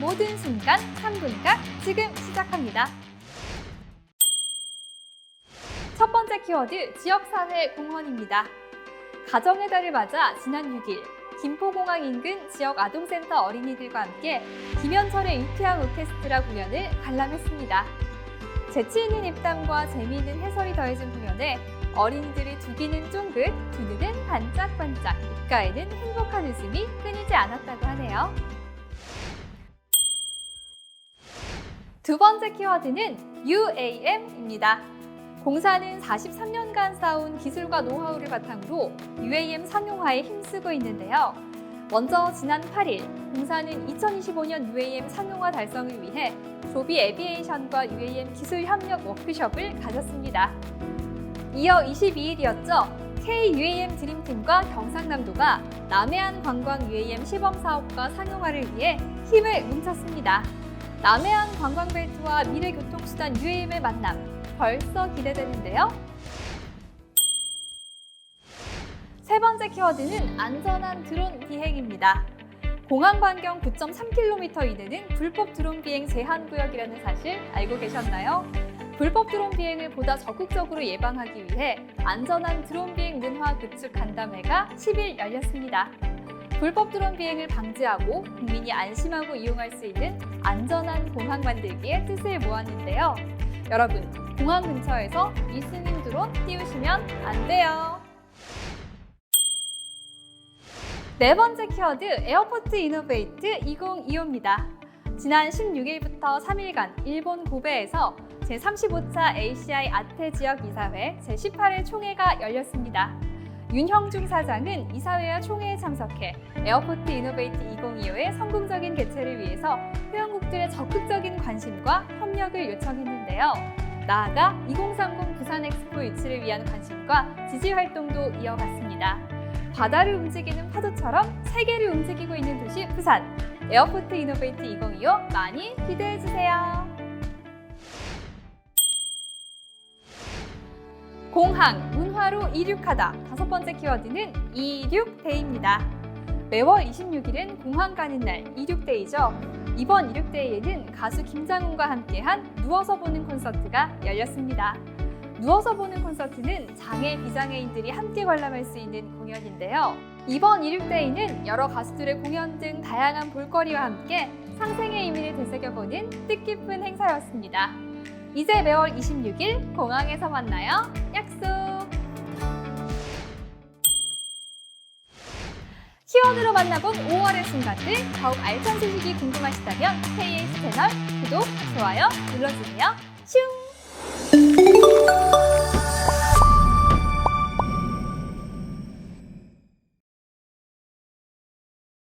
모든 순간 3분간 지금 시작합니다. 첫 번째 키워드 지역사회 공헌입니다. 가정의 달을 맞아 지난 6일 김포공항 인근 지역 아동센터 어린이들과 함께 김현철의 유쾌한 오케스트라 공연을 관람했습니다. 재치 있는 입담과 재미있는 해설이 더해진 공연에 어린이들의 두 귀는 쫑긋, 두 눈은 반짝반짝, 입가에는 행복한 웃음이 끊이지 않았다고 하네요. 두 번째 키워드는 UAM입니다. 공사는 43년간 쌓아온 기술과 노하우를 바탕으로 UAM 상용화에 힘쓰고 있는데요. 먼저 지난 8일 공사는 2025년 UAM 상용화 달성을 위해 조비 에비에이션과 UAM 기술 협력 워크숍을 가졌습니다. 이어 22일이었죠. K-UAM 드림팀과 경상남도가 남해안 관광 UAM 시범 사업과 상용화를 위해 힘을 뭉쳤습니다. 남해안 관광벨트와 미래 교통수단 UAM의 만남 벌써 기대되는데요. 세 번째 키워드는 안전한 드론 비행입니다. 공항 반경 9.3km 이내는 불법 드론 비행 제한 구역이라는 사실 알고 계셨나요? 불법 드론 비행을 보다 적극적으로 예방하기 위해 안전한 드론 비행 문화 구축 간담회가 10일 열렸습니다. 불법 드론 비행을 방지하고 국민이 안심하고 이용할 수 있는 안전한 공항 만들기에 뜻을 모았는데요. 여러분, 공항 근처에서 리스닝 드론 띄우시면 안 돼요. 네 번째 키워드 에어포트 이노베이트 2025입니다. 지난 16일부터 3일간 일본 고베에서 제35차 ACI 아태 지역 이사회 제18회 총회가 열렸습니다. 윤형중 사장은 이사회와 총회에 참석해 에어포트 이노베이트 2025의 성공적인 개최를 위해서 회원국들의 적극적인 관심과 협력을 요청했는데요. 나아가 2030 부산 엑스포 유치를 위한 관심과 지지 활동도 이어갔습니다. 바다를 움직이는 파도처럼 세계를 움직이고 있는 도시 부산. 에어포트 이노베이트 2025 많이 기대해 주세요. 공항, 문화로 이륙하다. 다섯 번째 키워드는 이륙데이입니다. 매월 26일은 공항 가는 날 이륙데이죠. 이번 이륙데이에는 가수 김장훈과 함께한 누워서 보는 콘서트가 열렸습니다. 누워서 보는 콘서트는 장애 비장애인들이 함께 관람할 수 있는 공연인데요. 이번 이륙데이는 여러 가수들의 공연 등 다양한 볼거리와 함께 상생의 의미를 되새겨보는 뜻깊은 행사였습니다. 이제 매월 26일 공항에서 만나요. 약속! 키워드로 만나본 5월의 순간들 더욱 알찬 소식이 궁금하시다면 KH 채널 구독, 좋아요 눌러주세요. 슝!